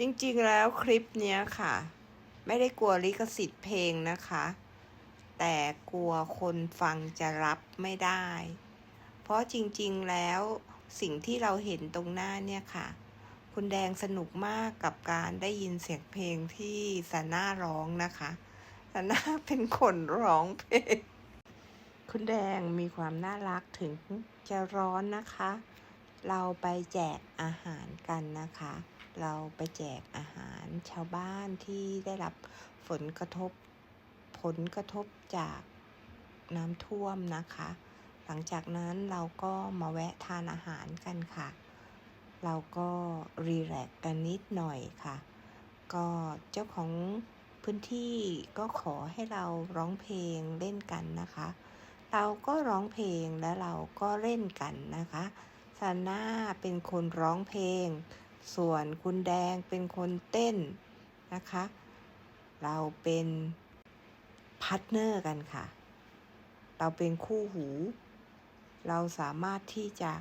จริงๆแล้วคลิปเนี้ยค่ะ ไม่ได้กลัวลิขสิทธิ์เพลงนะคะ แต่กลัวคนฟังจะรับไม่ได้ เพราะจริงๆแล้วสิ่งที่เราเห็นตรงหน้าเนี่ยค่ะ คุณแดงสนุกมากกับการได้ยินเสียงเพลงที่ซาน่าร้องนะคะซาน่าเป็นคนร้องเพลง คุณแดงมีความน่ารักถึงจะร้อนนะคะ เราไปแจกอาหารกันนะคะ เราไปแจกอาหารชาวบ้านที่ได้รับผลกระทบผลกระทบจากน้ำท่วมนะคะ หลังจากนั้นเราก็มาแวะทานอาหารกันค่ะ เราก็รีแลกซ์กันนิดหน่อยค่ะ ก็เจ้าของพื้นที่ก็ขอให้เราร้องเพลงเล่นกันนะคะ เราก็ร้องเพลงแล้วเราก็เล่นกันนะคะซาน่าเป็นคนร้องเพลง ส่วนคุณแดงเป็นคนเต้นนะคะ เราเป็นพาร์ทเนอร์กันค่ะ เราเป็นคู่หู เราสามารถที่จะ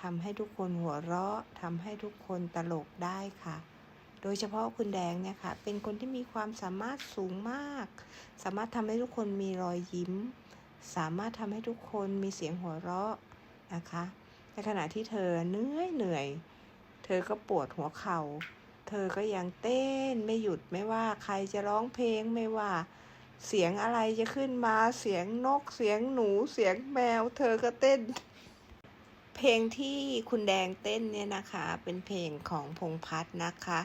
ทำให้ทุกคนหัวเราะทำให้ทุกคนตลกได้ค่ะ โดยเฉพาะคุณแดงเนี่ยค่ะ เป็นคนที่มีความสามารถสูงมาก สามารถทำให้ทุกคนมีรอยยิ้ม สามารถทำให้ทุกคนมีเสียงหัวเราะนะคะ ในขณะที่เธอเหนื่อยเหนื่อย เธอก็ปวดหัวเขา่า เธอก็ยังเต้นไม่หยุดไม่ว่าใครจะร้องเพลงไม่ว่า เสียงอะไรจะขึ้นมาเสียงนกเสียงหนูเสียงแมว เธอก็เต้น เพลงที่คุณแดงเต้นเนี่ยนะคะ เป็นเพลงของพงพัฒน์นะคะ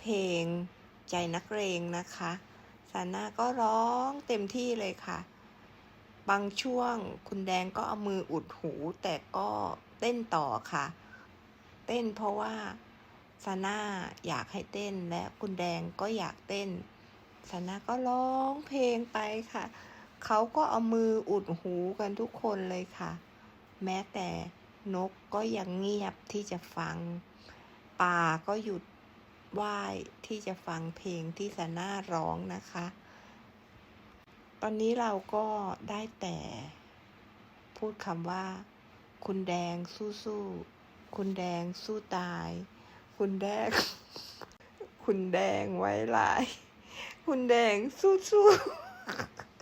เพลงใจนักเรงนะคะซาน่าก็ร้องเต็มที่เลยค่ะ บางช่วงคุณแดงก็เอามืออุดหูแต่ก็เต้นต่อค่ะ เต้นเพราะว่าซาน่าอยากให้เต้นและคุณแดงก็อยากเต้นซาน่าก็ร้องเพลงไปค่ะ เขาก็เอามืออุดหูกันทุกคนเลยค่ะ แม้แต่นกก็ยังเงียบที่จะฟัง ป่าก็หยุดไหว้ที่จะฟังเพลงที่ซาน่าร้องนะคะ ตอนนี้เราก็ได้แต่ พูดคำว่า คุณแดงสู้ๆ คุณแดงสู้ตาย คุณแดง คุณแดงไว้ลาย คุณแดงสู้ๆ